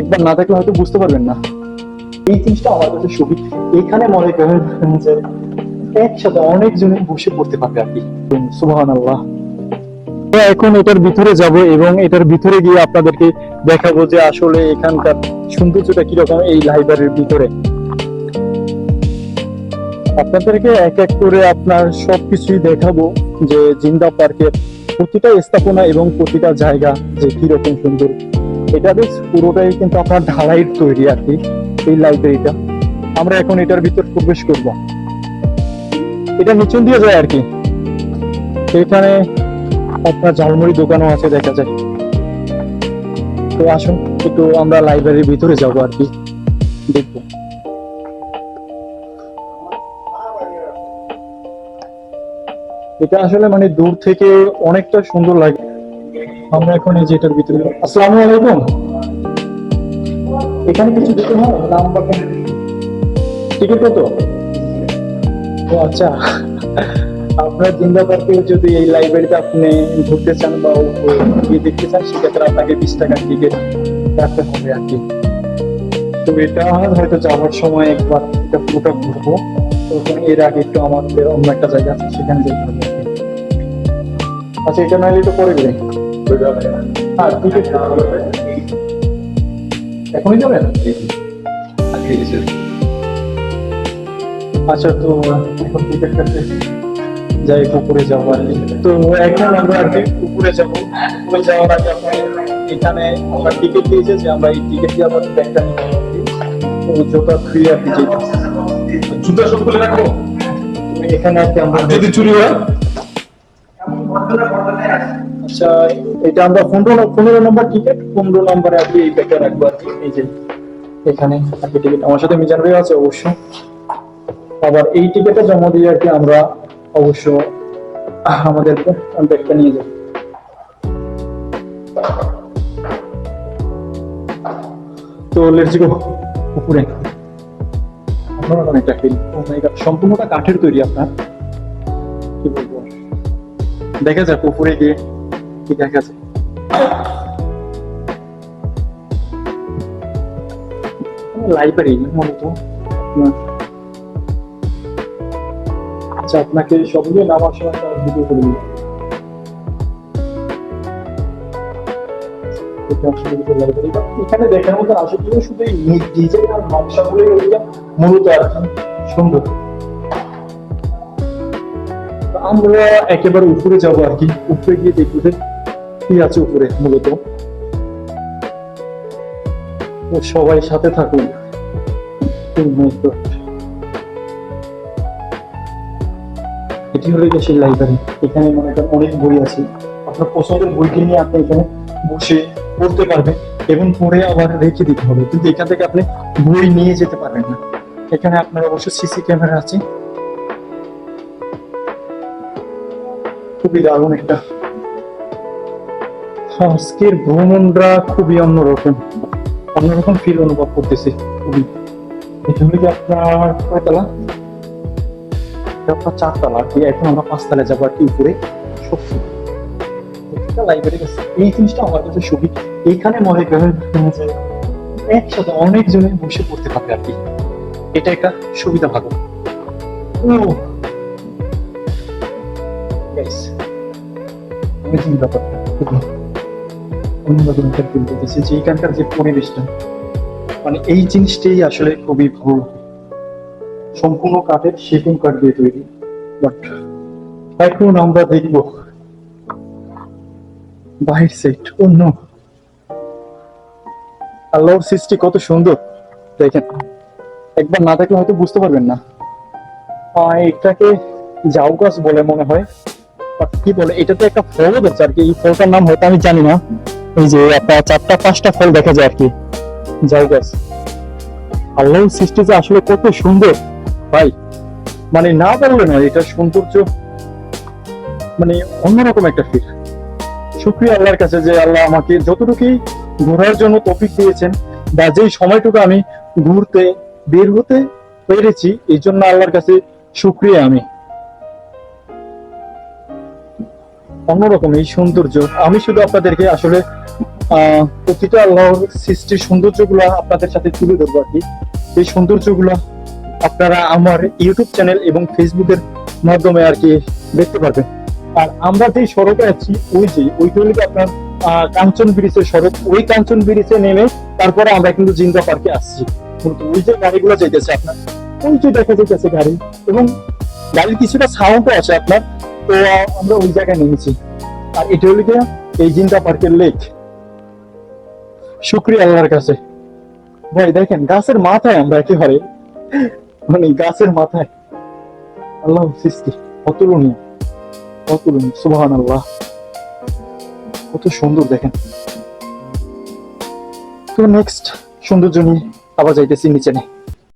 একবার না দেখলে হয়তো বুঝতে পারবেন না। এই জিনিসটা আমার কাছে সুখী এখানে মনে করেন যে একসাথে অনেকজনে বসে পড়তে পারবে আর কি। সুবহান আল্লাহ এখন এটার ভিতরে যাব এবং এটার ভিতরে গিয়ে আপনাদেরকে দেখাবো যে আসলে এখানকার সৌন্দর্যটা কীরকম এই লাইব্রেরির ভিতরে। আপনাদেরকে এক এক করে আপনার সবকিছুই দেখাবো যে জিন্দা পার্কের প্রতিটা স্থাপনা এবং প্রতিটা জায়গা যে কীরকম সুন্দর। এটা বেশ পুরোটাই কিন্তু আপনার ঢালাইয়ের তৈরি আর কি, এই লাইব্রেরিটা আমরা এখন এটার ভিতর প্রবেশ করব। এটা নিচন দিয়ে যায় আর কি। এখানে আপনার ঝালমুড়ি দোকানও আছে, দেখা যায়। তো আসুন, একটু আমরা লাইব্রেরির ভিতরে যাব আর কি, দেখব। এটা আসলে মানে দূর থেকে অনেকটা সুন্দর লাগে। আমরা এখন এই যে এটার ভিতরে আসসালামু আলাইকুম। এখানে কিছু দিতে হয়? নাম বাকি টিকিট কত? ও আচ্ছা। আপনার জিন্দা পার্কে যদি এই লাইব্রেরিতে আপনি ঘুরতে চান বা গিয়ে দেখতে চান, সেক্ষেত্রে আপনাকে বিশ টাকা টিকিট রাখতে হবে আর কি। তো এটা হয়তো যাওয়ার সময় একবার এটা পুরোটা ঘুরবো। ওখানে এর আগে একটু আমাদের অন্য একটা জায়গা আছে, সেখানে যেতে হবে আচ্ছা এটা নাহলে একটু পরে টিকিট এখনই যাবেন আচ্ছা তো এখন টিকিট কাটতে যাই উপরে যাব আর তো এখন আমরা আর কি উপরে যাব উপরে যাওয়ার আগে এখানে আমরা টিকিট দিয়েছে যে আমরা এই টিকিট দিয়ে আমাদের ব্যাগটা। তো জোতা খুঁড়ে আর কি জুতা সব খুলে রাখো এখানে আর কি আমরা যদি চুরি হয় আচ্ছা এটা আমরা পনেরো পনেরো নম্বর টিকিট পনেরো নম্বরে কি এই এই যে এখানে টিকিট আমার সাথে মিজান ভাই আছে অবশ্য আবার এই জমা দিয়ে আর কি আমরা অবশ্য আমাদের ব্যাগটা নিয়ে তো লেটস গো উপরে। ফিল সম্পূর্ণটা কাঠের তৈরি আপনার। কি বলব? দেখা যাক উপরে গিয়ে। কি দেখা যায় লাইব্রেরি মূলত আচ্ছা আপনাকে সবগুলো নামার সময় ভিডিও করে দিই এখানে দেখার মতো আসলে শুধু এই ডিজাইন আর মূলত আর কি, সুন্দর। আমরা একেবারে উপরে যাব আর কি, উপরে গিয়ে দেখব কি আছে উপরে মূলত? সবাই সাথে থাকুন. এটি হলো গিয়ে সেই লাইব্রেরি এখানে মনে করেন অনেক বই আছে। আপনার পছন্দের বইটি নিয়ে আপনি এখানে বসে পড়তে পারবেন এবং পড়ে আবার রেখে দিতে হবে। কিন্তু এখান থেকে আপনি বই নিয়ে যেতে পারবেন না। এখানে আপনার অবশ্য সিসি ক্যামেরা আছে। খুবই দারুণ একটা আজকের ভ্রমণটা খুবই অন্যরকম। অন্যরকম ফিল অনুভব করতেছি খুবই। এটা হলো আপনার কয়তলা? আপনার চারতলা কি এখন আমরা পাঁচতলা যাব আর কি উপরে সত্যি লাইব্রেরি এই জিনিসটা আমার কাছে সুখী। এইখানে মনে করেন যে একসাথে অনেকজনে বসে পড়তে পারবে আর কি। এটা একটা সুবিধা ভালো। গাইস অ্যামেজিং খুবই অন্যরকম ফিল যে এখানকার যে পরিবেশটা মানে এই জিনিসটাই আসলে খুবই সম্পূর্ণ কাঠের কাঠ দিয়ে তৈরি। বাট এখন আমরা দেখব অন্য আল্লাহর সৃষ্টি কত সুন্দর। দেখেন, একবার না দেখলে হয়তো বুঝতে পারবেন না। এটাকে জাউ গাছ বলে মনে হয়। কি বলে, এটাতে একটা ফল ধরছে আর কি। এই ফলটার নাম হয়তো আমি জানি না। এই যে আপনার চারটা, পাঁচটা ফল দেখা যায় আর কি। জাউ গাছ আল্লাহর সৃষ্টি যে আসলে কত সুন্দর, ভাই। মানে না বললে নয় এটা সৌন্দর্য মানে অন্যরকম একটা ফিল শুক্রিয়া আল্লাহর কাছে যে আল্লাহ আমাকে যতটুকুই ঘোরার জন্য টপিক দিয়েছেন, বা যেই সময়টুকু আমি ঘুরতে, বের হতে পেরেছি, এই জন্য আল্লাহর কাছে শুক্রিয়া আমি। অন্যরকম এই সৌন্দর্য। আমি শুধু আপনাদেরকে আসলে প্রতিটা আল্লাহর সৃষ্টির সৌন্দর্যগুলো আপনাদের সাথে তুলে ধরবো আর কি। এই সৌন্দর্যগুলো আপনারা আমার ইউটিউব চ্যানেল এবং ফেসবুকের মাধ্যমে আর কি দেখতে পারবেন। আর আমরা যে সড়কে আছি, ওই যে, ওইটা হলো আপনার কাঞ্চন ব্রিজের সড়ক। ওই কাঞ্চন ব্রিজে নেমে তারপরে আমরা কিন্তু জিন্দা পার্কে আসছি। কিন্তু ওই যে গাড়িগুলো যেতেছে আপনার, ওই যে দেখা যাইতেছে গাড়ি। এবং গাড়ির কিছুটা সাউন্ডও আছে আপনার। তো, আমরা ওই জায়গায় নেমেছি। আর এটা হলো এই জিন্দা পার্কের লেক শুক্রিয়া আল্লাহর কাছে। ভাই, দেখেন, গাছের মাথায় আমরা একেবারে মানে গাছের মাথায়। আল্লাহ সৃষ্টি, অতুলনীয়। অতুলনীয় সুবহান আল্লাহ কত সুন্দর, দেখেন। তো নেক্সট সৌন্দর্য নিয়ে আবার যাইতেছি নিচে। নেই